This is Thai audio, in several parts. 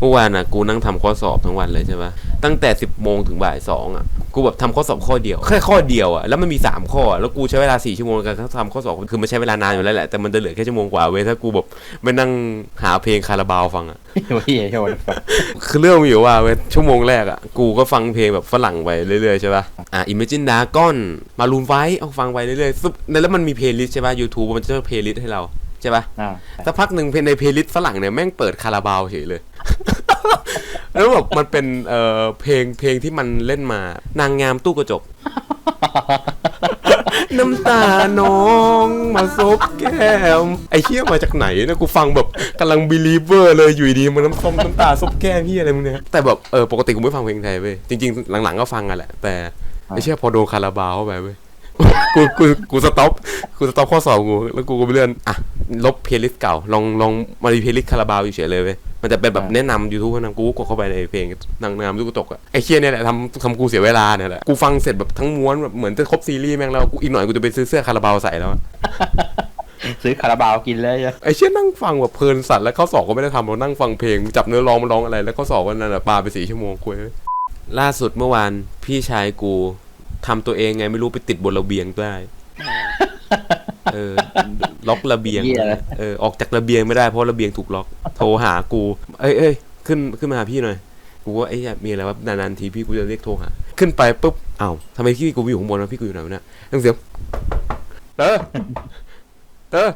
เมื่อวานอะกูนั่งทำข้อสอบทั้งวันเลยใช่ปะตั้งแต่ 10โมงถึงบ่ายสองอะกูแบบทำข้อสอบข้อเดียวแค่ข้อเดียวอะแล้วมันมี 3 ข้ออะแล้วกูใช้เวลา 4 ชั่วโมงในการทำข้อสอบคือมันใช้เวลานานอยู่แล้วแหละแต่มันจะเหลือแค่ชั่วโมงกว่าเว้ยถ้ากูแบบไม่นั่งหาเพลงคาราบาวฟังอะโอ้ยโหดคือเรื่องมีอยู่ว่าเว้ยชั่วโมงแรกอะกูก็ฟังเพลงแบบฝรั่งไปเรื่อยๆใช่ป่ะอะ Imagine Dragon มารูนไฟเอาฟังไปเรื่อยๆซุปแล้วมันมีเพลย์ลิสต์ใช่ป่ะ YouTube มันจะเพลย์ลิสต์ให้เราใช่ป่ะอ่าสักพักหนึ่งเพลงในเพลย์ลิสต์ฝรั่งเนี่ยแม่งเปิดคาราบาวเฉยเลย แล้วแบบมันเป็นเอ่อเพลงเพลงที่มันเล่นมา นางงามตู้กระจก น้ำตาน้องมาซบแก้มไอ้เหี้ยมาจากไหนนะกูฟังแบบกำลังบิลีเวอร์เลยอยู่ดีมันน้ำส้มน้ำตาซบแก้มพี่อะไรมึงเนี่ยแต่แบบเออปกติกูไม่ฟังเพลงไทยเว้ยจริงๆ หลังๆก็ฟังกันแหละ แต่ไอ้เชี่ยพอโดนคาราบาวเข้าไปเว้ยกูกูกูสต็อปกูสต็อปข้อสอบกูแล้วกูก็ไปเลื่อนอะลบเพลย์ลิสต์เก่าลองลองมาดีเพลย์ลิสต์คาราบาวอยู่เฉยเลยเว้ย มันจะเป็นแบบแนะนำยูทูบนำกูกดเข้าไปในเพลงนางงามลูกกระจกอะไอ้เคียเนี่ยแหละทำทำกูเสียเวลาเนี่ยแหละกูฟังเสร็จแบบทั้งม้วนแบบเหมือนจะครบซีรีส์แม่งแล้วกูอีกหน่อยกูจะไปซื้อเสื้อคาราบาวใส่แล้วอะซื้อคาราบาวกินเลยจ้ะไอ้เชี่ยนั่งฟังแบบเพลินสัตว์แล้วข้อสอบก็ไม่ได้ทำเรานั่งฟังเพลงจับเนื้อร้องมาร้องอะไรแล้วข้อสอบวันนั้นอะปาไปสี่ชั่วโมงคุยล่าสุดเมื่อวานพี่ชายกูทำตัวเองไงไม่รู้ไปติดบนระเบียงได้ เออ ล็อกระเบียง เหี้ยเลยเออ ออกจากระเบียงไม่ได้เพราะระเบียงถูกล็อก โทรหากู เอ้ยเอ้ยขึ้นขึ้นมาหาพี่หน่อย กูว่าไอ้เหี้ยมีอะไรวะ นานๆทีพี่กูจะเรียกโทรหา ขึ้นไปปุ๊บอ้าวทำไมพี่กูไม่อยู่ข้างบนวะพี่กูอยู่ไหนวะเนี่ยตั้งเสียงเตอเตอ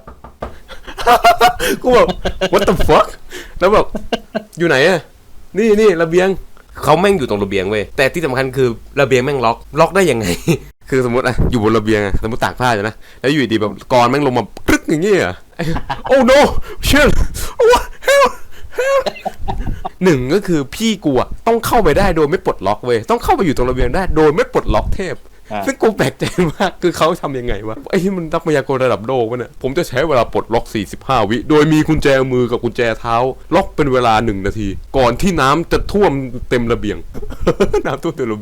กูแบบ what the fuck แล้วแบบอยู่ไหนอะนี่นี่ระเบียง เขาแม่งอยู่ตรงระเบียงเว้ย แต่ที่สำคัญคือระเบียงแม่งล็อก ล็อกได้ยังไง คือสมมติอะอยู่บนระเบียงอะสมมติตากผ้าอยู่นะ แล้วอยู่ดีแบบกรอนแม่งลงมากรึกอย่างเงี้ยอะโอ้ no shit what hell hell หนึ่งก็คือพี่กูอะต้องเข้าไปได้โดยไม่ปลดล็อกเว้ยต้องเข้าไปอยู่ตรงระเบียงได้โดยไม่ปลดล็อกเทพอ่าซึ่งกูแปลกใจมากคือเขาทำยังไงวะไอ้ที่มันนักมายากลระดับโลกวะเนี่ยผมจะใช้เวลาปลดล็อก 45 วิ โดยมีกุญแจมือกับกุญแจเท้า ล็อกเป็นเวลาหนึ่งนาที ก่อนที่น้ำจะท่วมเต็มระเบียง น้ำท่วมเต็มระเบียง